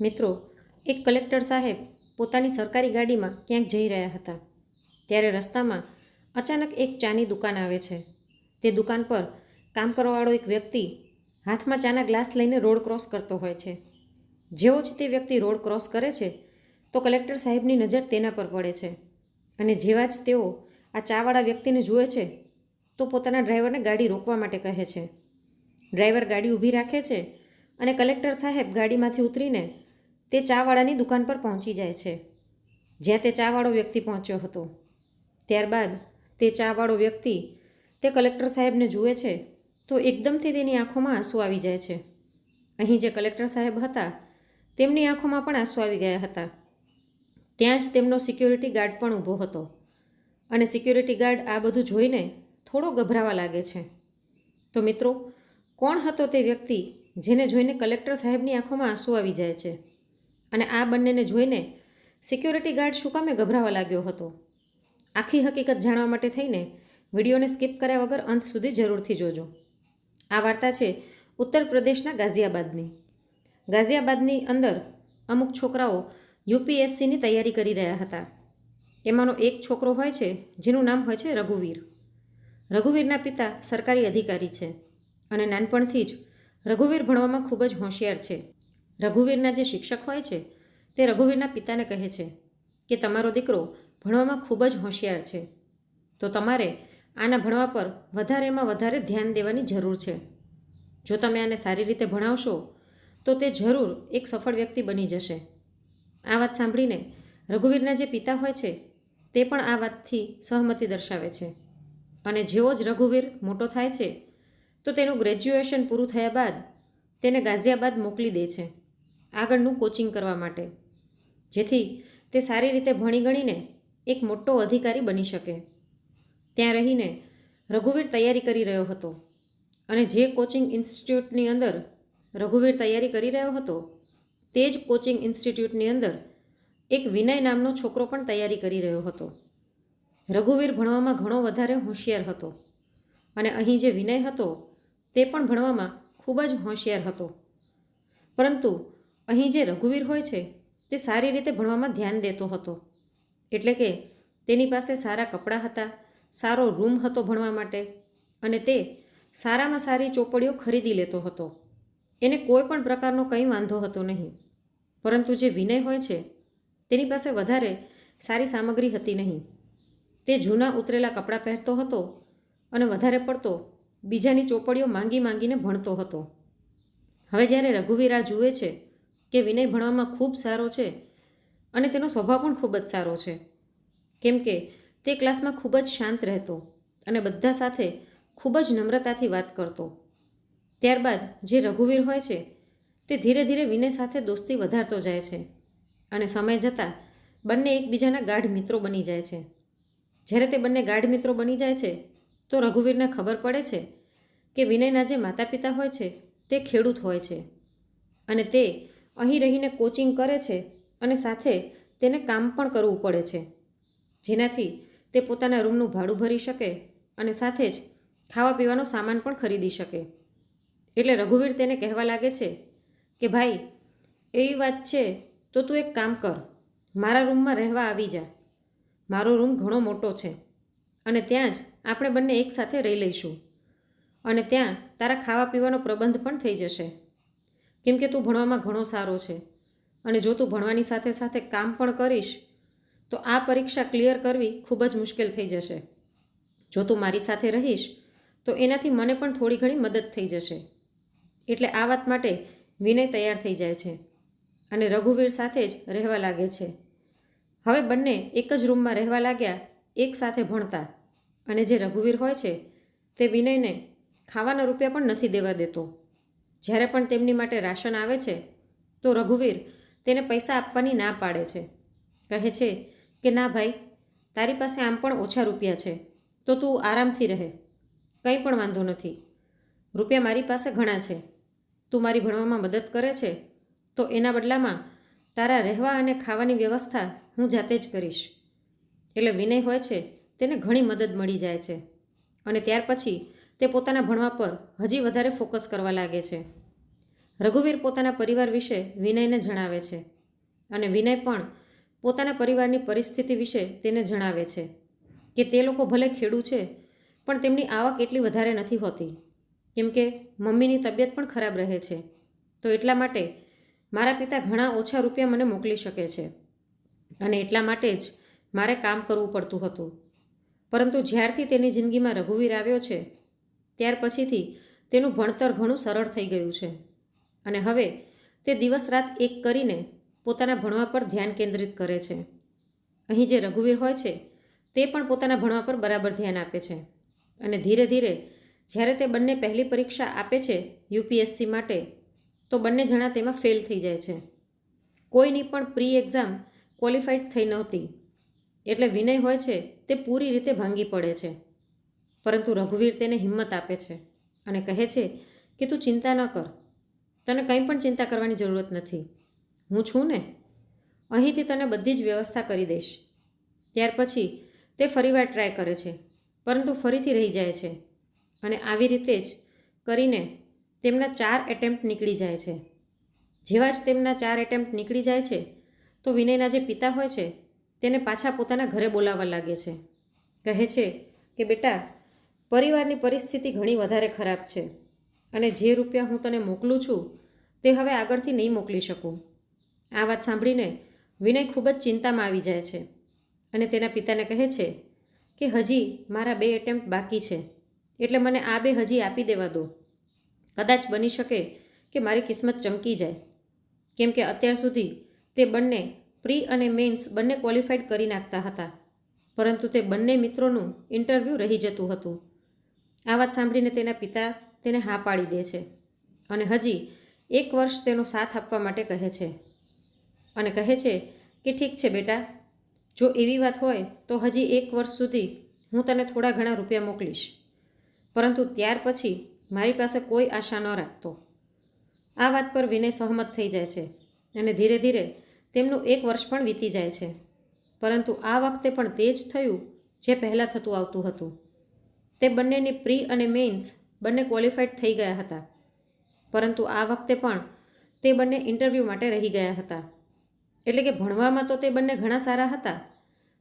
મિત્રો, એક કલેક્ટર સાહેબ પોતાની સરકારી ગાડીમાં ક્યાંક જઈ રહ્યા હતા. ત્યારે રસ્તામાં અચાનક એક ચાની દુકાન આવે છે. તે દુકાન પર કામ કરવાવાળો એક વ્યક્તિ હાથમાં ચાના ગ્લાસ લઈને રોડ ક્રોસ કરતો હોય છે. જેવો જ તે વ્યક્તિ રોડ ક્રોસ કરે છે, તો કલેક્ટર સાહેબની નજર તેના પર પડે છે. અને જેવા જ તેઓ આ ચાવાળા વ્યક્તિને જુએ છે, તો પોતાના ડ્રાઈવરને ગાડી રોકવા માટે કહે છે. ડ્રાઈવર ગાડી ઊભી રાખે છે અને કલેક્ટર સાહેબ ગાડીમાંથી ઉતરીને તે ચાવાળાની દુકાન પર પહોંચી જાય છે. જ્યાં તે ચાવાળો વ્યક્તિ પહોંચ્યો હતો. ત્યારબાદ તે ચાવાળો વ્યક્તિ તે કલેક્ટર સાહેબને જુએ છે, તો એકદમથી તેની આંખોમાં આંસુ આવી જાય છે. અહીં જે કલેક્ટર સાહેબ હતા, તેમની આંખોમાં પણ આંસુ આવી ગયા હતા. ત્યાં જ તેમનો સિક્યોરિટી ગાર્ડ પણ ઊભો હતો. અને સિક્યોરિટી ગાર્ડ આ બધું જોઈને થોડો ગભરાવા લાગે છે. તો મિત્રો, કોણ હતો તે વ્યક્તિ જેને જોઈને કલેક્ટર સાહેબની આંખોમાં આંસુ આવી જાય છે? અને આ બંનેને જોઈને સિક્યોરિટી ગાર્ડ શું કામે ગભરાવા લાગ્યો હતો? આખી હકીકત જાણવા માટે થઈને વિડીયોને સ્કીપ કર્યા વગર અંત સુધી જરૂરથી જોજો. આ વાર્તા છે ઉત્તર પ્રદેશના ગાઝિયાબાદની. ગાઝિયાબાદની અંદર અમુક છોકરાઓ યુપીએસસીની તૈયારી કરી રહ્યા હતા. એમાંનો એક છોકરો હોય છે, જેનું નામ હોય છે રઘુવીર. રઘુવીરના પિતા સરકારી અધિકારી છે અને નાનપણથી જ રઘુવીર ભણવામાં ખૂબ જ હોશિયાર છે. રઘુવીરના જે શિક્ષક હોય છે, તે રઘુવીરના પિતાને કહે છે કે તમારો દીકરો ભણવામાં ખૂબ જ હોશિયાર છે. તો તમારે આના ભણવા પર વધારેમાં વધારે ધ્યાન દેવાની જરૂર છે. જો તમે આને સારી રીતે ભણાવશો, તો તે જરૂર એક સફળ વ્યક્તિ બની જશે. આ વાત સાંભળીને રઘુવીરના જે પિતા હોય છે, તે પણ આ વાતથી સહમતિ દર્શાવે છે. અને જેવો જ રઘુવીર મોટો થાય છે, તો તેનું ગ્રેજ્યુએશન પૂરું થયા બાદ તેને ગાઝિયાબાદ મોકલી દે છે. આગળનું કોચિંગ કરવા માટે. જેથી તે સારી રીતે ભણી ગણીને એક મોટો અધિકારી બની શકે. ત્યાં રહીને રઘુવીર તૈયારી કરી રહ્યો હતો. અને જે કોચિંગ ઇન્સ્ટિટ્યૂટની અંદર રઘુવીર તૈયારી કરી રહ્યો હતો, તે જ કોચિંગ ઇન્સ્ટિટ્યૂટની અંદર એક વિનય નામનો છોકરો પણ તૈયારી કરી રહ્યો હતો. રઘુવીર ભણવામાં ઘણો વધારે હોશિયાર હતો. અને અહીં જે વિનય હતો, તે પણ ભણવામાં ખૂબ જ હોશિયાર હતો. પરંતુ અહીં જે રઘુવીર હોય છે, તે સારી રીતે ભણવામાં ધ્યાન દેતો હતો. એટલે કે તેની પાસે સારા કપડાં હતા, સારો રૂમ હતો ભણવા માટે, અને તે સારામાં સારી ચોપડીઓ ખરીદી લેતો હતો. એને કોઈ પણ પ્રકારનો કંઈ વાંધો હતો નહીં. પરંતુ જે વિનય હોય છે, તેની પાસે વધારે સારી સામગ્રી હતી નહીં. તે જૂના ઉતરેલા કપડાં પહેરતો હતો અને વધારે પડતો બીજાની ચોપડીઓ માંગી માંગીને ભણતો હતો. હવે જ્યારે રઘુવીરા જુએ છે કે વિનય ભણવામાં ખૂબ સારો છે અને તેનો સ્વભાવ પણ ખૂબ જ સારો છે. કેમ કે તે ક્લાસમાં ખૂબ જ શાંત રહેતો અને બધા સાથે ખૂબ જ નમ્રતાથી વાત કરતો. ત્યારબાદ જે રઘુવીર હોય છે તે ધીરે ધીરે વિનય સાથે દોસ્તી વધારતો જાય છે અને સમય જતાં બંને એકબીજાના ગાઢ મિત્રો બની જાય છે. જ્યારે તે બંને ગાઢ મિત્રો બની જાય છે તો રઘુવીરને ખબર પડે છે કે વિનયના જે માતા પિતા હોય છે તે ખેડૂત હોય છે અને તે અહીં રહીને કોચિંગ કરે છે અને સાથે તેને કામ પણ કરવું પડે છે. જેનાથી તે પોતાના રૂમનું ભાડું ભરી શકે અને સાથે જ ખાવા પીવાનો સામાન પણ ખરીદી શકે. એટલે રઘુવીર તેને કહેવા લાગે છે કે, ભાઈ, એવી વાત છે તો તું એક કામ કર. મારા રૂમમાં રહેવા આવી જા. મારો રૂમ ઘણો મોટો છે અને ત્યાં જ આપણે બંને એકસાથે રહી લઈશું. અને ત્યાં તારા ખાવા પીવાનો પ્રબંધ પણ થઈ જશે. કેમ કે તું ભણવામાં ઘણો સારો છે. અને જો તું ભણવાની સાથે સાથે કામ પણ કરીશ, તો આ પરીક્ષા ક્લિયર કરવી ખૂબ જ મુશ્કેલ થઈ જશે. જો તું મારી સાથે રહીશ, તો એનાથી મને પણ થોડી ઘણી મદદ થઈ જશે. એટલે આ વાત માટે વિનય તૈયાર થઈ જાય છે અને રઘુવીર સાથે જ રહેવા લાગે છે. હવે બંને એક જ રૂમમાં રહેવા લાગ્યા, એક સાથે ભણતા. અને જે રઘુવીર હોય છે, તે વિનયને ખાવાના રૂપિયા પણ નથી દેવા દેતો. જ્યારે પણ તેમની માટે રાશન આવે છે, તો રઘુવીર તેને પૈસા આપવાની ના પાડે છે. કહે છે કે, ના ભાઈ, તારી પાસે આમ પણ ઓછા રૂપિયા છે, તો તું આરામથી રહે. કંઈ પણ વાંધો નથી. રૂપિયા મારી પાસે ઘણા છે. તું મારી ભણવામાં મદદ કરે છે, તો એના બદલામાં તારા રહેવા અને ખાવાની વ્યવસ્થા હું જાતે જ કરીશ. એટલે વિનય હોય છે, તેને ઘણી મદદ મળી જાય છે. અને ત્યાર પછી તે પોતાના ભણવા પર હજી વધારે ફોકસ કરવા લાગે છે. રઘુવીર પોતાના પરિવાર વિશે વિનયને જણાવે છે અને વિનય પણ પોતાના પરિવારની પરિસ્થિતિ વિશે તેને જણાવે છે કે તે લોકો ભલે ખેડૂ છે, પણ તેમની આવક એટલી વધારે નથી હોતી. કેમ કે મમ્મીની તબિયત પણ ખરાબ રહે છે. તો એટલા માટે મારા પિતા ઘણા ઓછા રૂપિયા મને મોકલી શકે છે અને એટલા માટે જ મારે કામ કરવું પડતું હતું. પરંતુ જ્યારથી તેની જિંદગીમાં રઘુવીર આવ્યો છે ત્યાર પછીથી તેનું ભણતર ઘણું સરળ થઈ ગયું છે. અને હવે તે દિવસ રાત એક કરીને પોતાના ભણવા પર ધ્યાન કેન્દ્રિત કરે છે. અહીં જે રઘુવીર હોય છે, તે પણ પોતાના ભણવા પર બરાબર ધ્યાન આપે છે. અને ધીરે ધીરે જ્યારે તે બંને પહેલી પરીક્ષા આપે છે યુપીએસસી માટે, તો બંને જણા તેમાં ફેલ થઈ જાય છે. કોઈની પણ પ્રી એક્ઝામ ક્વોલિફાઈડ થઈ નહોતી. એટલે વિનય હોય છે, તે પૂરી રીતે ભાંગી પડે છે. પરંતુ રઘુવીર તેને હિંમત આપે છે અને કહે છે કે તું ચિંતા ન કર. તને કંઈ પણ ચિંતા કરવાની જરૂરત નથી. હું છું ને? અહીંથી તને બધી જ વ્યવસ્થા કરી દઈશ. ત્યાર પછી તે ફરીવાર ટ્રાય કરે છે, પરંતુ ફરીથી રહી જાય છે અને આવી રીતે જ કરીને તેમના ચાર એટેમ્પ્ટ નીકળી જાય છે. જેવા જ તેમના ચાર એટેમ્પ્ટ નીકળી જાય છે, તો વિનયના જે પિતા હોય છે, તેને પાછા પોતાના ઘરે બોલાવવા લાગે છે. કહે છે કે બેટા પરિવારની પરિસ્થિતિ ઘણી વધારે ખરાબ છે અને જે રૂપિયા હું તને મોકલું છું તે હવે આગળથી નહીં મોકલી શકું. આ વાત સાંભળીને વિનય ખૂબ જ ચિંતામાં આવી જાય છે અને તેના પિતાને કહે છે કે હજી મારા બે એટેમ્પ્ટ બાકી છે, એટલે મને આ બે હજી આપી દેવા દો. કદાચ બની શકે કે મારી કિસ્મત ચમકી જાય. કેમ કે અત્યાર સુધી તે બંને પ્રી અને મેન્સ બંને ક્વોલિફાઈડ કરી નાખતા હતા, પરંતુ તે બંને મિત્રોનું ઇન્ટરવ્યૂ રહી જતું હતું. આ વાત સાંભળીને તેના પિતા તેને હા પાડી દે છે અને હજી એક વર્ષ તેનો સાથ આપવા માટે કહે છે. અને કહે છે કે ઠીક છે બેટા, જો એવી વાત હોય તો હજી એક વર્ષ સુધી હું તને થોડા ઘણા રૂપિયા મોકલીશ. પરંતુ ત્યાર પછી મારી પાસે કોઈ આશા ન રાખતો. આ વાત પર વિનય સહમત થઈ જાય છે અને ધીરે ધીરે તેમનું એક વર્ષ પણ વીતી જાય છે. પરંતુ આ વખતે પણ તે જ થયું જે પહેલાં થતું આવતું હતું. તે બંનેની પ્રી અને મેઇન્સ બંને ક્વોલિફાઈડ થઈ ગયા હતા. પરંતુ આ વખતે પણ તે બંને ઇન્ટરવ્યૂ માટે રહી ગયા હતા. એટલે કે ભણવામાં તો તે બંને ઘણા સારા હતા,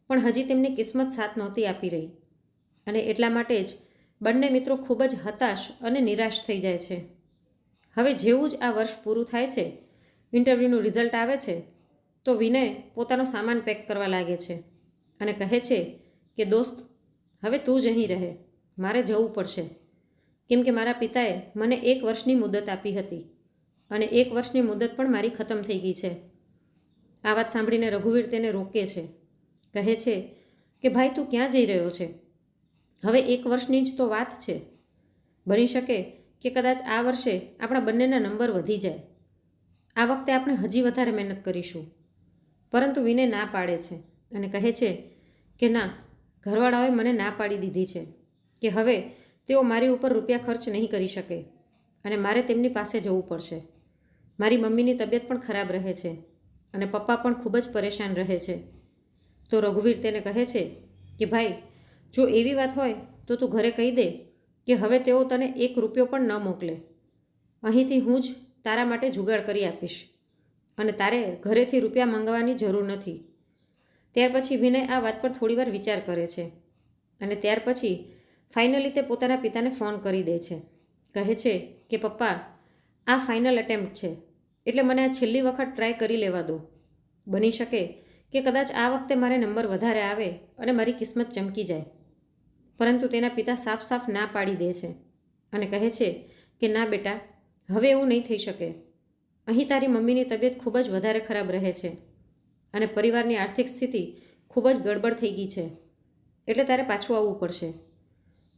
પણ હજી તેમની કિસ્મત સાથ નહોતી આપી રહી. અને એટલા માટે જ બંને મિત્રો ખૂબ જ હતાશ અને નિરાશ થઈ જાય છે. હવે જેવું જ આ વર્ષ પૂરું થાય છે, ઇન્ટરવ્યૂનું રિઝલ્ટ આવે છે, તો વિનય પોતાનો સામાન પેક કરવા લાગે છે અને કહે છે કે, દોસ્ત, હવે તું જ અહીં રહે. મારે જવું પડશે. કેમ કે મારા પિતાએ મને એક વર્ષની મુદત આપી હતી અને એક વર્ષની મુદત પણ મારી ખતમ થઈ ગઈ છે. આ વાત સાંભળીને રઘુવીર તેને રોકે છે. કહે છે કે, ભાઈ, તું ક્યાં જઈ રહ્યો છે? હવે એક વર્ષની જ તો વાત છે. બની શકે કે કદાચ આ વર્ષે આપણા બંનેના નંબર વધી જાય. આ વખતે આપણે હજી વધારે મહેનત કરીશું. પરંતુ વિનય ના પાડે છે અને કહે છે કે, ના, ઘરવાળાઓએ મને ના પાડી દીધી છે. કે હવે તેઓ મારી ઉપર રૂપિયા ખર્ચ નહીં કરી શકે અને મારે તેમની પાસે જવું પડશે. મારી મમ્મીની તબિયત પણ ખરાબ રહે છે અને પપ્પા પણ ખૂબ જ પરેશાન રહે છે. તો રઘુવીર તેને કહે છે કે, ભાઈ, જો એવી વાત હોય તો તું ઘરે કહી દે કે હવે તેઓ તને એક રૂપિયો પણ ન મોકલે. અહીંથી હું જ તારા માટે જુગાડ કરી આપીશ અને તારે ઘરેથી રૂપિયા મંગાવવાની જરૂર નથી. ત્યાર પછી વિનય આ વાત પર થોડીવાર વિચાર કરે છે અને ત્યાર પછી ફાઇનલી તે પોતાના પિતાને ફોન કરી દે છે. કહે છે કે, પપ્પા, આ ફાઇનલ એટેમ્પ્ટ છે. એટલે મને આ છેલ્લી વખત ટ્રાય કરી લેવા દો. બની શકે કે કદાચ આ વખતે મારે નંબર વધારે આવે અને મારી કિસ્મત ચમકી જાય. પરંતુ તેના પિતા સાફ સાફ ના પાડી દે છે અને કહે છે કે, ના બેટા, હવે એવું નહીં થઈ શકે. અહીં તારી મમ્મીની તબિયત ખૂબ જ વધારે ખરાબ રહે છે અને પરિવારની આર્થિક સ્થિતિ ખૂબ જ ગડબડ થઈ ગઈ છે. એટલે તારે પાછું આવવું પડશે.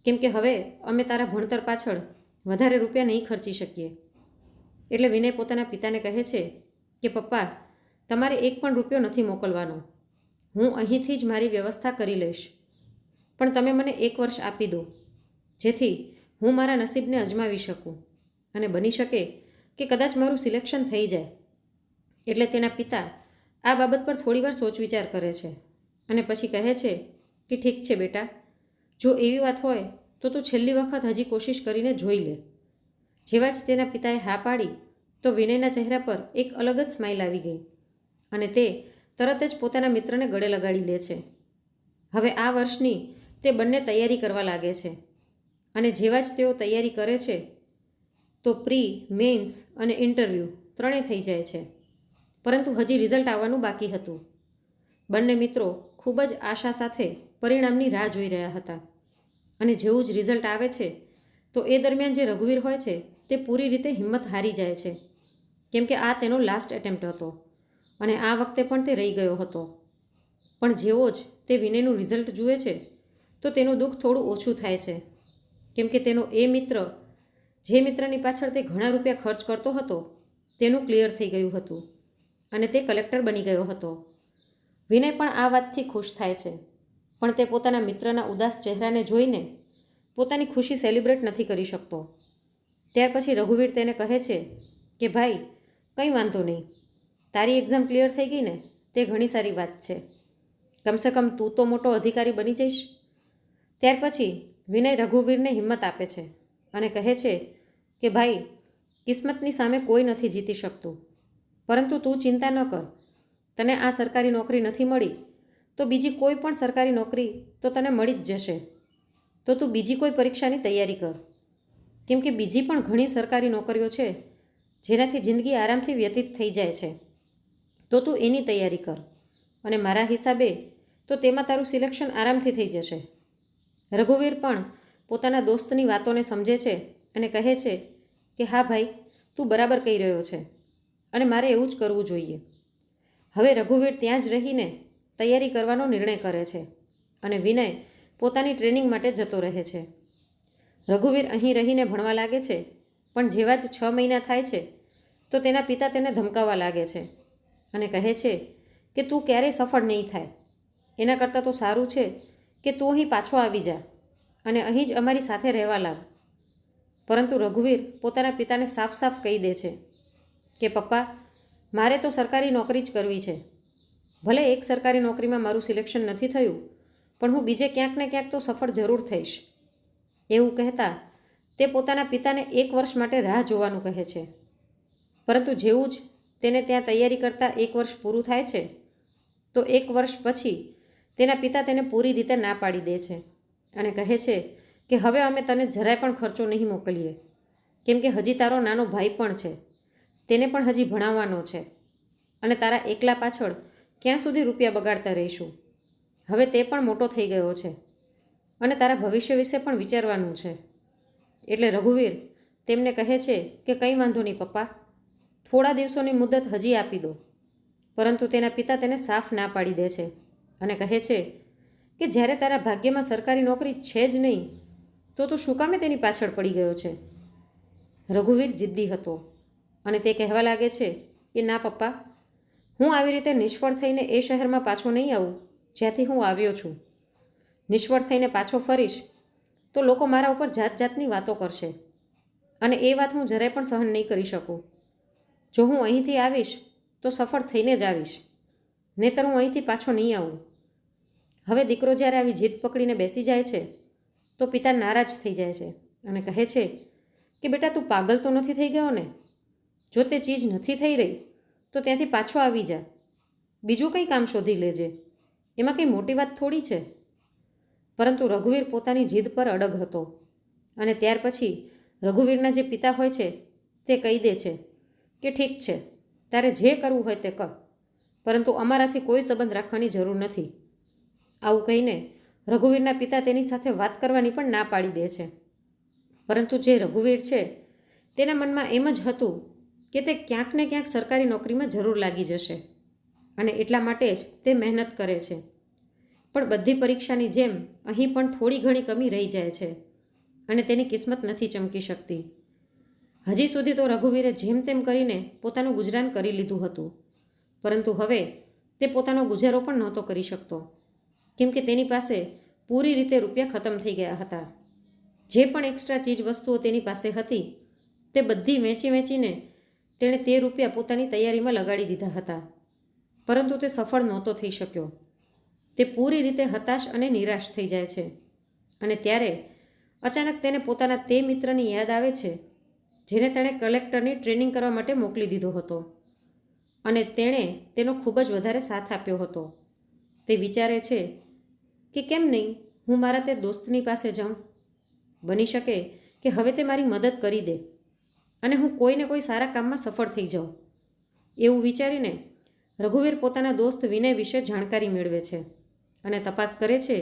કેમ કે હવે અમે તારા ભણતર પાછળ વધારે રૂપિયા નહીં ખર્ચી શકીએ. એટલે વિનય પોતાના પિતાને કહે છે કે, પપ્પા, તમારે એક પણ રૂપિયો નથી મોકલવાનો. હું અહીંથી જ મારી વ્યવસ્થા કરી લઈશ. પણ તમે મને એક વર્ષ આપી દો, જેથી હું મારા નસીબને અજમાવી શકું અને બની શકે કે કદાચ મારું સિલેક્શન થઈ જાય. એટલે તેના પિતા આ બાબત પર થોડીવાર સોચ વિચાર કરે છે અને પછી કહે છે કે, ઠીક છે બેટા જો એવી વાત હોય, તો તું છેલ્લી વખત હજી કોશિશ કરીને જોઈ લે. જેવા જ તેના પિતાએ હા પાડી, તો વિનયના ચહેરા પર એક અલગ જ સ્માઇલ આવી ગઈ અને તે તરત જ પોતાના મિત્રને ગળે લગાડી લે છે. હવે આ વર્ષની તે બંને તૈયારી કરવા લાગે છે અને જેવા જ તેઓ તૈયારી કરે છે, તો પ્રી, મેન્સ અને ઇન્ટરવ્યૂ ત્રણેય થઈ જાય છે. પરંતુ હજી રિઝલ્ટ આવવાનું બાકી હતું. બંને મિત્રો ખૂબ જ આશા સાથે પરિણામની રાહ જોઈ રહ્યા હતા. અને જેવું જ રિઝલ્ટ આવે છે, તો એ દરમિયાન જે રઘુવીર હોય છે, તે પૂરી રીતે હિંમત હારી જાય છે. કેમ કે આ તેનો લાસ્ટ એટેમ્પ્ટ હતો અને આ વખતે પણ તે રહી ગયો હતો. પણ જેવો જ તે વિનયનું રિઝલ્ટ જુએ છે, તો તેનું દુઃખ થોડું ઓછું થાય છે. કેમ કે તેનો એ મિત્ર, જે મિત્રની પાછળ તે ઘણા રૂપિયા ખર્ચ કરતો હતો, તેનું ક્લિયર થઈ ગયું હતું અને તે કલેક્ટર બની ગયો હતો. વિનય પણ આ વાતથી ખુશ થાય છે. પણ તે પોતાના મિત્રના ઉદાસ ચહેરાને જોઈને પોતાની ખુશી સેલિબ્રેટ નથી કરી શકતો. ત્યાર પછી રઘુવીર તેને કહે છે કે, ભાઈ, કંઈ વાંધો નહીં. તારી એક્ઝામ ક્લિયર થઈ ગઈ ને, તે ઘણી સારી વાત છે. કમસે કમ તું તો મોટો અધિકારી બની જઈશ. ત્યાર પછી વિનય રઘુવીરને હિંમત આપે છે અને કહે છે કે, ભાઈ, કિસ્મતની સામે કોઈ નથી જીતી શકતું. પરંતુ તું ચિંતા ન કર. તને આ સરકારી નોકરી નથી મળી, તો બીજી કોઈ પણ સરકારી નોકરી તો તને મળી જ જશે. તો તું બીજી કોઈ પરીક્ષાની તૈયારી કર. કેમ કે બીજી પણ ઘણી સરકારી નોકરીઓ છે, જેનાથી જિંદગી આરામથી વ્યતીત થઈ જાય છે. તો તું એની તૈયારી કર અને મારા હિસાબે તો તેમાં તારું સિલેક્શન આરામથી થઈ જશે. રઘુવીર પણ પોતાના દોસ્તની વાતોને સમજે છે અને કહે છે કે, હા ભાઈ, તું બરાબર કહી રહ્યો છે અને મારે એવું જ કરવું જોઈએ. હવે રઘુવીર ત્યાં જ રહીને તૈયારી કરવાનો નિર્ણય કરે છે અને વિનય પોતાની ટ્રેનિંગ માટે જતો રહે છે. રઘુવીર અહીં રહીને ભણવા લાગે છે, પણ જેવા જ છ મહિના થાય છે, તો તેના પિતા તેને ધમકાવવા લાગે છે અને કહે છે કે તું ક્યારેય સફળ નહીં થાય. એના કરતાં તો સારું છે કે તું અહીં પાછો આવી જા અને અહીં જ અમારી સાથે રહેવા લાગ. પરંતુ રઘુવીર પોતાના પિતાને સાફ સાફ કહી દે છે કે પપ્પા મારે તો સરકારી નોકરી જ કરવી છે. ભલે એક સરકારી નોકરીમાં મારું સિલેક્શન નથી થયું, પણ હું બીજે ક્યાંક ને ક્યાંક તો સફળ જરૂર થઈશ. એવું કહેતા તે પોતાના પિતાને એક વર્ષ માટે રાહ જોવાનું કહે છે. પરંતુ જેવું જ તેને ત્યાં તૈયારી કરતાં એક વર્ષ પૂરું થાય છે, તો એક વર્ષ પછી તેના પિતા તેને પૂરી રીતે ના પાડી દે છે અને કહે છે કે હવે અમે તને જરાય પણ ખર્ચો નહીં મોકલીએ, કેમ કે હજી તારો નાનો ભાઈ પણ છે. તેને પણ હજી ભણાવવાનો છે. અને તારા એકલા પાછળ ક્યાં સુધી રૂપિયા બગાડતા રહીશું? હવે તે પણ મોટો થઈ ગયો છે. અને તારા ભવિષ્ય વિશે પણ વિચારવાનું છે. એટલે રઘુવીર, તેમને કહે છે કે કંઈ વાંધો નહીં પપ્પા. થોડા દિવસોની મુદત હજી આપી દો. પરંતુ તેના પિતા તેને સાફ ના પાડી દે છે અને કહે છે કે જ્યારે તારા ભાગ્યમાં સરકારી નોકરી છે જ નહીં, તો તું શું કામે તેની પાછળ પડી ગયો છે? રઘુવીર જિદ્દી હતો. અને તે કહેવા લાગે છે કે, ના, પપ્પા, હું આવી રીતે નિષ્ફળ થઈને એ શહેરમાં પાછો નહીં આવું, જ્યાંથી હું આવ્યો છું. નિષ્ફળ થઈને પાછો ફરીશ, તો લોકો મારા ઉપર જાત જાતની વાતો કરશે અને એ વાત હું જરાય પણ સહન નહીં કરી શકું. જો હું અહીંથી આવીશ, તો સફળ થઈને જ આવીશ, નહીતર હું અહીંથી પાછો નહીં આવું. હવે દીકરો જ્યારે આવી જીદ પકડીને બેસી જાય છે, તો પિતા નારાજ થઈ જાય છે અને કહે છે કે, બેટા, તું પાગલ તો નથી થઈ ગયો ને? જો તે ચીજ નથી થઈ રહી, તો ત્યાંથી પાછો આવી જા. બીજું કંઈ કામ શોધી લેજે. એમાં કંઈ મોટી વાત થોડી છે. પરંતુ રઘુવીર પોતાની જીદ પર અડગ હતો અને ત્યાર પછી રઘુવીરના જે પિતા હોય છે, તે કહી દે છે કે ઠીક છે, તારે જે કરવું હોય તે કર. પરંતુ અમારાથી કોઈ સંબંધ રાખવાની જરૂર નથી. આવું કહીને રઘુવીરના પિતા તેની સાથે વાત કરવાની પણ ના પાડી દે છે. પરંતુ જે રઘુવીર છે, તેના મનમાં એમ જ હતું કે તે ક્યાંક ને ક્યાંક સરકારી નોકરીમાં જરૂર લાગી જશે અને એટલા માટે જ તે મહેનત કરે છે. પણ બધી પરીક્ષાની જેમ અહીં પણ થોડી ઘણી કમી રહી જાય છે અને તેની કિસ્મત નથી ચમકી શકતી. હજી સુધી તો રઘુવીરે જેમ તેમ કરીને પોતાનું ગુજરાન કરી લીધું હતું. પરંતુ હવે તે પોતાનો ગુજારો પણ નહોતો કરી શકતો. કેમ કે તેની પાસે પૂરી રીતે રૂપિયા ખતમ થઈ ગયા હતા. જે પણ એક્સ્ટ્રા ચીજ વસ્તુઓ તેની પાસે હતી તે બધી વેચી વેચીને તેણે તે રૂપિયા પોતાની તૈયારીમાં લગાડી દીધા હતા. પરંતુ તે સફળ નહોતો થઈ શક્યો. તે પૂરી રીતે હતાશ અને નિરાશ થઈ જાય છે. અને ત્યારે અચાનક તેને પોતાના તે મિત્રની યાદ આવે છે, જેને તેણે કલેક્ટરની ટ્રેનિંગ કરવા માટે મોકલી દીધો હતો. અને તેણે તેનો ખૂબ જ વધારે સાથ આપ્યો હતો. તે વિચારે છે કે કેમ નહીં, હું મારા તે દોસ્તની પાસે જાઉં? બની શકે કે હવે તે મારી મદદ કરી દે. અને હું કોઈને કોઈ સારા કામમાં સફળ થઈ જાઉં. એવું વિચારીને રઘુવીર પોતાના દોસ્ત વિનય વિશે જાણકારી મેળવે છે અને તપાસ કરે છે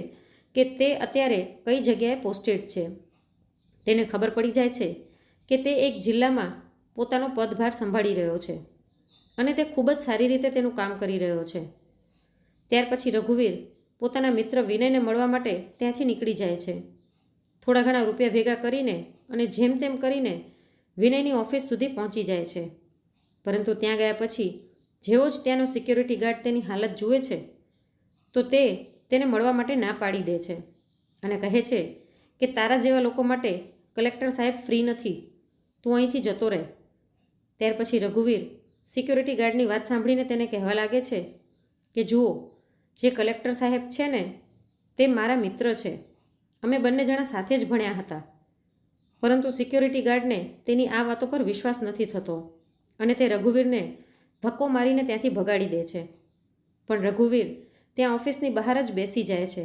કે તે અત્યારે કઈ જગ્યાએ પોસ્ટેડ છે. તેને ખબર પડી જાય છે કે તે એક જિલ્લામાં પોતાનો પદભાર સંભાળી રહ્યો છે અને તે ખૂબ જ સારી રીતે તેનું કામ કરી રહ્યો છે. ત્યાર પછી રઘુવીર પોતાના મિત્ર વિનયને મળવા માટે ત્યાંથી નીકળી જાય છે. થોડા ઘણા રૂપિયા ભેગા કરીને અને જેમ તેમ કરીને વિનયની ઓફિસ સુધી પહોંચી જાય છે. પરંતુ ત્યાં ગયા પછી જેવો જ ત્યાંનો સિક્યોરિટી ગાર્ડ તેની હાલત જુએ છે, તો તે તેને મળવા માટે ના પાડી દે છે અને કહે છે કે તારા જેવા લોકો માટે કલેક્ટર સાહેબ ફ્રી નથી, તું અહીંથી જતો રહે. ત્યાર પછી રઘુવીર સિક્યોરિટી ગાર્ડની વાત સાંભળીને તેને કહેવા લાગે છે કે જુઓ, જે કલેક્ટર સાહેબ છે ને, તે મારા મિત્ર છે. અમે બંને જણા સાથે જ ભણ્યા હતા. પરંતુ સિક્યોરિટી ગાર્ડને તેની આ વાતો પર વિશ્વાસ નથી થતો અને તે રઘુવીરને ધક્કો મારીને ત્યાંથી ભગાડી દે છે. પણ રઘુવીર ત્યાં ઓફિસની બહાર જ બેસી જાય છે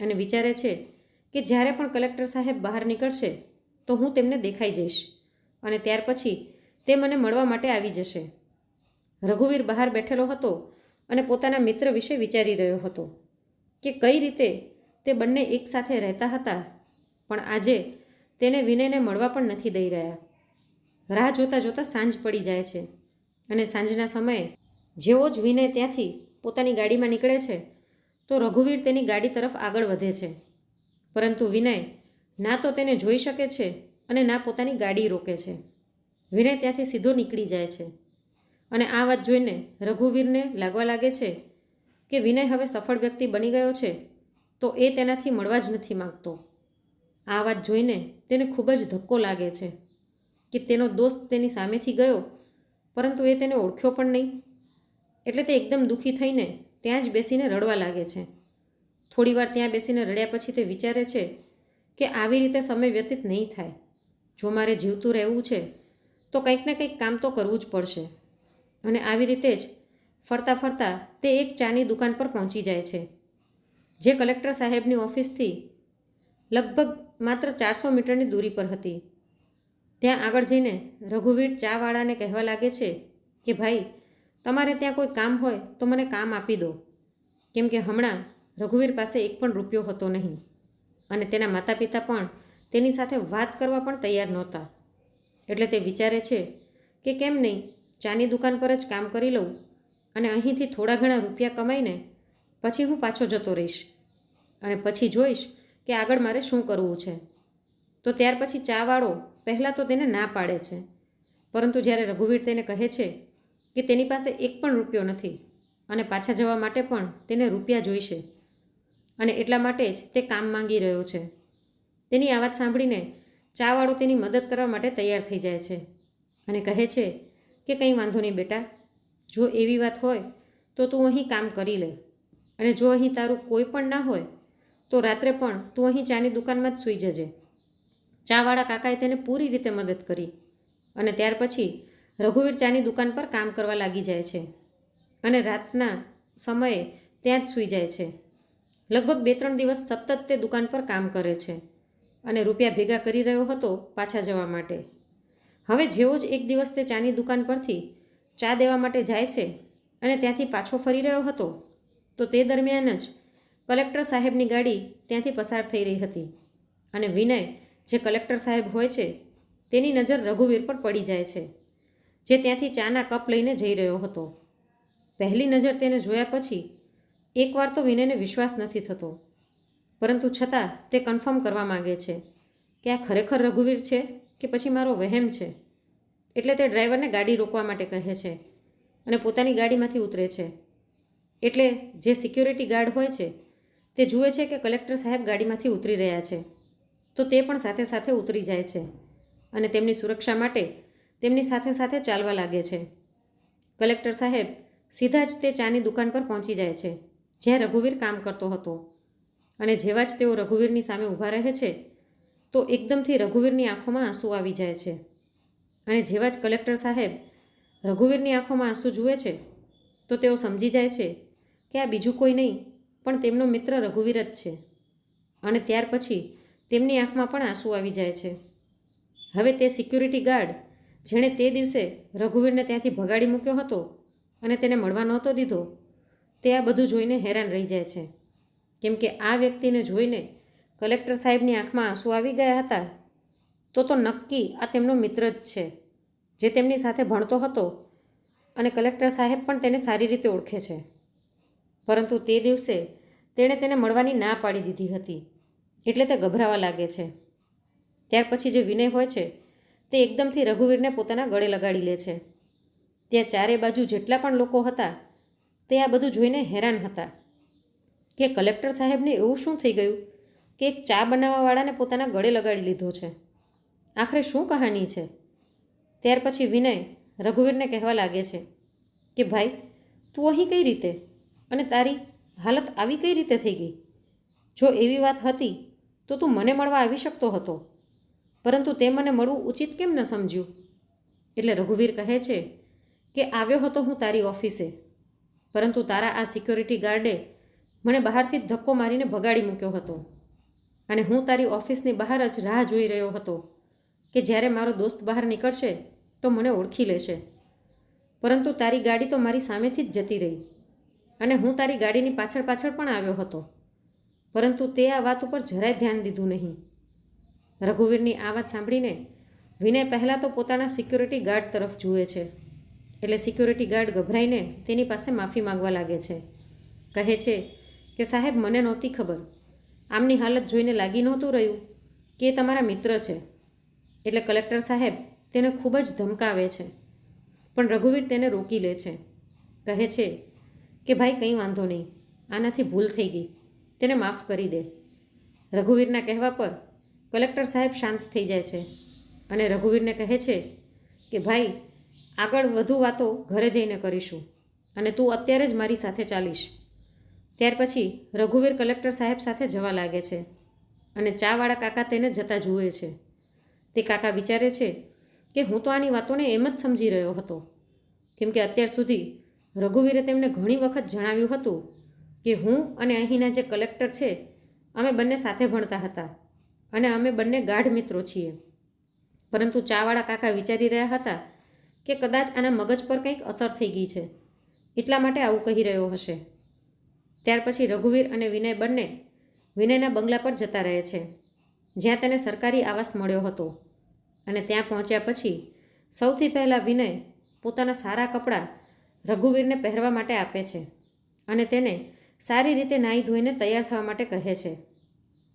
અને વિચારે છે કે જ્યારે પણ કલેક્ટર સાહેબ બહાર નીકળશે તો હું તેમને દેખાઈ જઈશ અને ત્યાર પછી તે મને મળવા માટે આવી જશે. રઘુવીર બહાર બેઠેલો હતો અને પોતાના મિત્ર વિશે વિચારી રહ્યો હતો કે કઈ રીતે તે બંને એકસાથે રહેતા હતા. પણ આજે તેને વિનયને મળવા પણ નથી દઈ રહ્યા. રાહ જોતાં જોતાં સાંજ પડી જાય છે અને સાંજના સમયે જેવો જ વિનય ત્યાંથી પોતાની ગાડીમાં નીકળે છે, તો રઘુવીર તેની ગાડી તરફ આગળ વધે છે. પરંતુ વિનય ના તો તેને જોઈ શકે છે અને ના પોતાની ગાડી રોકે છે. વિનય ત્યાંથી સીધો નીકળી જાય છે. અને આ વાત જોઈને રઘુવીરને લાગવા લાગે છે કે વિનય હવે સફળ વ્યક્તિ બની ગયો છે, તો એ તેનાથી મળવા જ નથી માગતો. આ વાત જોઈને તેને ખૂબ જ ધક્કો લાગે છે કે તેનો દોસ્ત તેની સામેથી ગયો, પરંતુ એ તેને ઓળખ્યો પણ નહીં. એટલે તે એકદમ દુઃખી થઈને ત્યાં જ બેસીને રડવા લાગે છે. થોડીવાર ત્યાં બેસીને રડ્યા પછી તે વિચારે છે કે આવી રીતે સમય વ્યતીત નહીં થાય. જો મારે જીવતું રહેવું છે, તો કંઈક ને કંઈક કામ તો કરવું જ પડશે. અને આવી રીતે જ ફરતા ફરતા તે એક ચાની દુકાન પર પહોંચી જાય છે, જે કલેક્ટર સાહેબની ઓફિસથી લગભગ માત્ર ચારસો મીટરની દૂરી પર હતી. ત્યાં આગળ જઈને રઘુવીર ચાવાળાને કહેવા લાગે છે કે, ભાઈ, તમારે ત્યાં કોઈ કામ હોય તો મને કામ આપી દો. કેમ કે હમણાં રઘુવીર પાસે એક પણ રૂપિયો હતો નહીં અને તેના માતા પિતા પણ તેની સાથે વાત કરવા પણ તૈયાર નહોતા. એટલે તે વિચારે છે કે, કેમ નહીં, ચાની દુકાન પર જ કામ કરી લઉં અને અહીંથી થોડા ઘણા રૂપિયા કમાઈને પછી હું પાછો જતો રહીશ અને પછી જોઈશ કે આગળ મારે શું કરવું છે? તો ત્યાર પછી ચાવાળો પહેલાં તો તેને ના પાડે છે. પરંતુ જ્યારે રઘુવીર તેને કહે છે કે તેની પાસે એક પણ રૂપિયો નથી અને પાછા જવા માટે પણ તેને રૂપિયા જોઈશે અને એટલા માટે જ તે કામ માંગી રહ્યો છે. તેની આ વાત સાંભળીને ચાવાળો તેની મદદ કરવા માટે તૈયાર થઈ જાય છે અને કહે છે કે કંઈ વાંધો નહીં બેટા, જો એવી વાત હોય તો તું અહીં કામ કરી લે અને જો અહીં તારું કોઈ પણ ના હોય તો રાત્રે પણ તું અહીં ચાની દુકાનમાં જ સૂઈ જજે. ચાવાળા કાકાએ તેને પૂરી રીતે મદદ કરી અને ત્યાર પછી રઘુવીર ચાની દુકાન પર કામ કરવા લાગી જાય છે અને રાતના સમયે ત્યાં જ સૂઈ જાય છે. લગભગ બે ત્રણ દિવસ સતત તે દુકાન પર કામ કરે છે અને રૂપિયા ભેગા કરી રહ્યો હતો પાછા જવા માટે. હવે જેવો જ એક દિવસ તે ચાની દુકાન પરથી ચા દેવા માટે જાય છે અને ત્યાંથી પાછો ફરી રહ્યો હતો, તો તે દરમિયાન જ કલેક્ટર સાહેબની ગાડી ત્યાંથી પસાર થઈ રહી હતી અને વિનય જે કલેક્ટર સાહેબ હોય છે, તેની નજર રઘુવીર પર પડી જાય છે, જે ત્યાંથી ચાના કપ લઈને જઈ રહ્યો હતો. પહેલી નજર તેને જોયા પછી એકવાર તો વિનયને વિશ્વાસ નથી થતો, પરંતુ છતાં તે કન્ફર્મ કરવા માગે છે કે આ ખરેખર રઘુવીર છે કે પછી મારો વહેમ છે? એટલે તે ડ્રાઈવરને ગાડી રોકવા માટે કહે છે અને પોતાની ગાડીમાંથી ઉતરે છે. એટલે જે સિક્યોરિટી ગાર્ડ હોય છે તે જુએ છે કે કલેક્ટર સાહેબ ગાડીમાંથી ઉતરી રહ્યા છે. તો તે પણ સાથે સાથે ઉતરી જાય છે અને તેમની સુરક્ષા માટે તેમની સાથે સાથે ચાલવા લાગે છે. કલેક્ટર સાહેબ સીધા જ તે ચાની દુકાન પર પહોંચી જાય છે, જ્યાં રઘુવીર કામ કરતો હતો. અને જેવા જ તેઓ રઘુવીરની સામે ઊભા રહે છે, તો એકદમથી રઘુવીરની આંખોમાં આંસુ આવી જાય છે. અને જેવા જ કલેક્ટર સાહેબ રઘુવીરની આંખોમાં આંસુ જુએ છે, તો તેઓ સમજી જાય છે કે આ બીજું કોઈ નહીં પણ તેમનો મિત્ર રઘુવીર જ છે. અને ત્યાર પછી તેમની આંખમાં પણ આંસુ આવી જાય છે. હવે તે સિક્યુરિટી ગાર્ડ જેણે તે દિવસે રઘુવીરને ત્યાંથી ભગાડી મૂક્યો હતો અને તેને મળવા નહોતો દીધો, તે આ બધું જોઈને હેરાન રહી જાય છે. કેમ કે આ વ્યક્તિને જોઈને કલેક્ટર સાહેબની આંખમાં આંસુ આવી ગયા હતા, તો તો નક્કી આ તેમનો મિત્ર જ છે, જે તેમની સાથે ભણતો હતો અને કલેક્ટર સાહેબ પણ તેને સારી રીતે ઓળખે છે. પરંતુ તે દિવસે તેણે તેને મળવાની ના પાડી દીધી હતી. એટલે તે ગભરાવા લાગે છે. ત્યાર પછી જે વિનય હોય છે, તે એકદમથી રઘુવીરને પોતાના ગળે લગાડી લે છે. ત્યાં ચારે બાજુ જેટલા પણ લોકો હતા, તે આ બધું જોઈને હેરાન હતા કે કલેક્ટર સાહેબને એવું શું થઈ ગયું કે એક ચા બનાવવાવાળાને પોતાના ગળે લગાડી લીધો છે? આખરે શું કહાની છે? ત્યાર પછી વિનય રઘુવીરને કહેવા લાગે છે કે, ભાઈ, તું અહીં કઈ રીતે અને તારી હાલત આવી કઈ રીતે થઈ ગઈ? જો એવી વાત હતી, તો તું મને મળવા આવી શકતો હતો. પરંતુ તે મને મળવું ઉચિત કેમ ન સમજ્યું? એટલે રઘુવીર કહે છે કે આવ્યો હતો હું તારી ઓફિસે. પરંતુ તારા આ સિક્યોરિટી ગાર્ડે મને બહારથી ધક્કો મારીને ભગાડી મૂક્યો હતો. અને હું તારી ઓફિસની બહાર જ રાહ જોઈ રહ્યો હતો કે જ્યારે મારો દોસ્ત બહાર નીકળશે, તો મને ઓળખી લેશે. પરંતુ તારી ગાડી તો મારી સામેથી જ જતી રહી. અને હું તારી ગાડીની પાછળ પાછળ પણ આવ્યો હતો. પરંતુ તે આ વાત ઉપર જરાય ધ્યાન દીધું નહીં. રઘુવીરની આ વાત સાંભળીને વિનય પહેલાં તો પોતાના સિક્યોરિટી ગાર્ડ તરફ જુએ છે. એટલે સિક્યુરિટી ગાર્ડ ગભરાઈને તેની પાસે માફી માંગવા લાગે છે. કહે છે કે, સાહેબ, મને નહોતી ખબર. આમની હાલત જોઈને લાગી નહોતું રહ્યું કે તમારા મિત્ર છે. એટલે કલેક્ટર સાહેબ તેને ખૂબ જ ધમકાવે છે. પણ રઘુવીર તેને રોકી લે છે. કહે છે કે ભાઈ કંઈ વાંધો નહીં, આનાથી ભૂલ થઈ ગઈ, તેને માફ કરી દે. રઘુવીરના કહેવા પર કલેક્ટર સાહેબ શાંત થઈ જાય છે અને રઘુવીરને કહે છે કે ભાઈ, આગળ વધુ વાતો ઘરે જઈને કરીશું અને તું અત્યારે જ મારી સાથે ચાલીશ. ત્યાર પછી રઘુવીર કલેક્ટર સાહેબ સાથે જવા લાગે છે અને ચાવાળા કાકા તેને જતા જુએ છે. તે કાકા વિચારે છે કે હું તો આની વાતોને એમ જ સમજી રહ્યો હતો. કેમ કે અત્યાર સુધી રઘુવીરે તેમને ઘણી વખત જણાવ્યું હતું કે હું અને અહીંના જે કલેક્ટર છે, અમે બંને સાથે ભણતા હતા અને અમે બંને ગાઢ મિત્રો છીએ. પરંતુ ચાવાળા કાકા વિચારી રહ્યા હતા કે કદાચ આના મગજ પર કંઈક અસર થઈ ગઈ છે. એટલા માટે આવું કહી રહ્યો હશે. ત્યાર પછી રઘુવીર અને વિનય બંને વિનયના બંગલા પર જતા રહે છે, જ્યાં તેને સરકારી આવાસ મળ્યો હતો. અને ત્યાં પહોંચ્યા પછી સૌથી પહેલાં વિનય પોતાના સારા કપડાં રઘુવીરને પહેરવા માટે આપે છે અને તેને સારી રીતે નાહી ધોઈને તૈયાર થવા માટે કહે છે.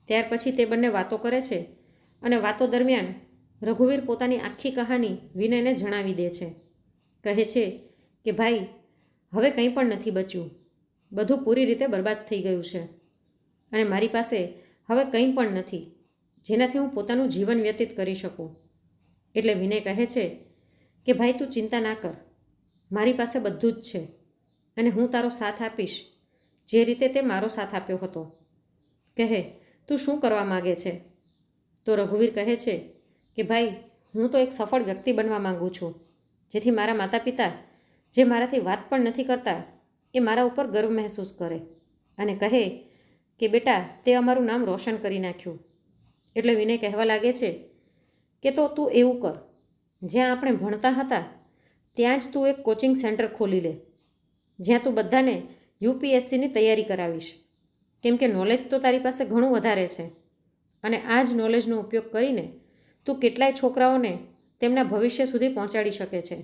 ત્યાર પછી તે બંને વાતો કરે છે અને વાતો દરમિયાન રઘુવીર પોતાની આખી કહાની વિનયને જણાવી દે છે. કહે છે કે, ભાઈ, હવે કંઈ પણ નથી બચ્યું. બધું પૂરી રીતે બરબાદ થઈ ગયું છે અને મારી પાસે હવે કંઈ પણ નથી, જેનાથી હું પોતાનું જીવન વ્યતીત કરી શકું. એટલે વિનય કહે છે કે, ભાઈ, તું ચિંતા ના કર. મારી પાસે બધું જ છે અને હું તારો સાથ આપીશ, જે રીતે તે મારો સાથ આપ્યો હતો. કહે, તું શું કરવા માગે છે? તો રઘુવીર કહે છે કે, ભાઈ, હું તો એક સફળ વ્યક્તિ બનવા માગું છું, જેથી મારા માતા પિતા જે મારાથી વાત પણ નથી કરતા, એ મારા ઉપર ગર્વ મહેસૂસ કરે. અને કહે કે, બેટા, તે અમારું નામ રોશન કરી નાખ્યું. એટલે વિનય કહેવા લાગે છે કે, તો તું એવું કર, જ્યાં આપણે ભણતા હતા ત્યાં જ તું એક કોચિંગ સેન્ટર ખોલી લે, જ્યાં તું બધાને યુપીએસસીની તૈયારી કરાવીશ. કેમ કે નોલેજ તો તારી પાસે ઘણું વધારે છે અને આ જ નોલેજનો ઉપયોગ કરીને તું કેટલાય છોકરાઓને તેમના ભવિષ્ય સુધી પહોંચાડી શકે છે.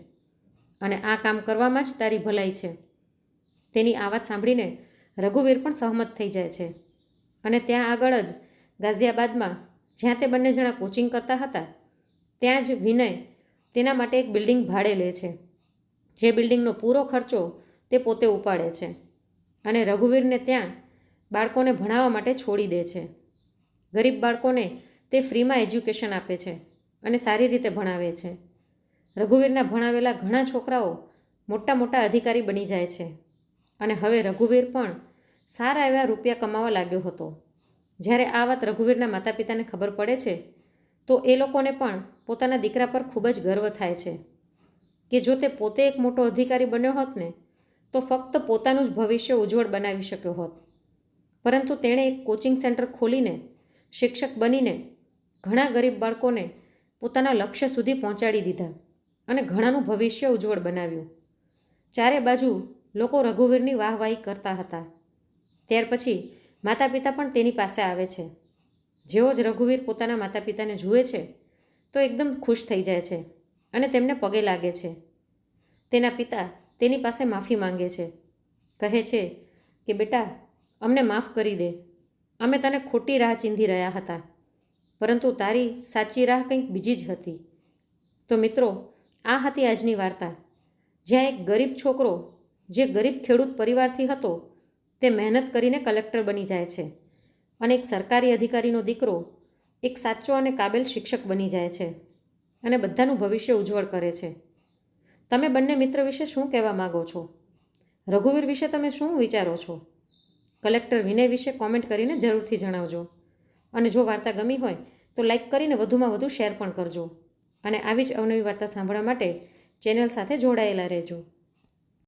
અને આ કામ કરવામાં જ તારી ભલાઈ છે. તેની આ વાત સાંભળીને રઘુવીર પણ સહમત થઈ જાય છે. અને ત્યાં આગળ જ ગાઝિયાબાદમાં જ્યાં તે બંને જણા કોચિંગ કરતા હતા, ત્યાં જ વિનય તેના માટે એક બિલ્ડિંગ ભાડે લે છે. જે બિલ્ડિંગનો પૂરો ખર્ચો તે પોતે ઉપાડે છે અને રઘુવીરને ત્યાં બાળકોને ભણાવવા માટે છોડી દે છે. ગરીબ બાળકોને તે ફ્રીમાં એજ્યુકેશન આપે છે અને સારી રીતે ભણાવે છે. રઘુવીરના ભણાવેલા ઘણા છોકરાઓ મોટા મોટા અધિકારી બની જાય છે અને હવે રઘુવીર પણ સારા એવા રૂપિયા કમાવા લાગ્યો હતો. જ્યારે આ વાત રઘુવીરના માતા પિતાને ખબર પડે છે, તો એ લોકોને પણ પોતાના દીકરા પર ખૂબ જ ગર્વ થાય છે કે જો તે પોતે એક મોટો અધિકારી બન્યો હોત ને, તો ફક્ત પોતાનું જ ભવિષ્ય ઉજ્જવળ બનાવી શક્યો હોત. પરંતુ તેણે એક કોચિંગ સેન્ટર ખોલીને, શિક્ષક બનીને, ઘણા ગરીબ બાળકોને પોતાના લક્ષ્ય સુધી પહોંચાડી દીધા અને ઘણાનું ભવિષ્ય ઉજ્જવળ બનાવ્યું. ચારે બાજુ લોકો રઘુવીરની વાહવાહી કરતા હતા. ત્યાર પછી માતા પિતા પણ તેની પાસે આવે છે. જેવો જ રઘુવીર પોતાના માતા પિતાને જુએ છે તો એકદમ ખુશ થઈ જાય છે અને તેમને પગે લાગે છે. તેના પિતા તેની પાસે માફી માંગે છે. કહે છે કે, બેટા, અમને માફ કરી દે. અમે તને ખોટી રાહ ચીંધી રહ્યા હતા. પરંતુ તારી સાચી રાહ કંઈક બીજી જ હતી. તો મિત્રો, આ હતી આજની વાર્તા. જ્યાં એક ગરીબ છોકરો, જે ગરીબ ખેડૂત પરિવારથી હતો, તે મહેનત કરીને કલેક્ટર બની જાય છે. અને એક સરકારી અધિકારીનો દીકરો એક સાચો અને કાબેલ શિક્ષક બની જાય છે અને બધાનું ભવિષ્ય ઉજ્જવળ કરે છે. તમે બંને મિત્ર વિશે શું કહેવા માગો છો? રઘુવીર વિશે તમે શું વિચારો છો? કલેક્ટર વિનય વિશે કોમેન્ટ કરીને જરૂરથી જણાવજો. અને જો વાર્તા ગમી હોય તો લાઈક કરીને વધુમાં વધુ શેર પણ કરજો. અને આવી જ અવનવી વાર્તા સાંભળવા માટે ચેનલ સાથે જોડાયેલા રહેજો.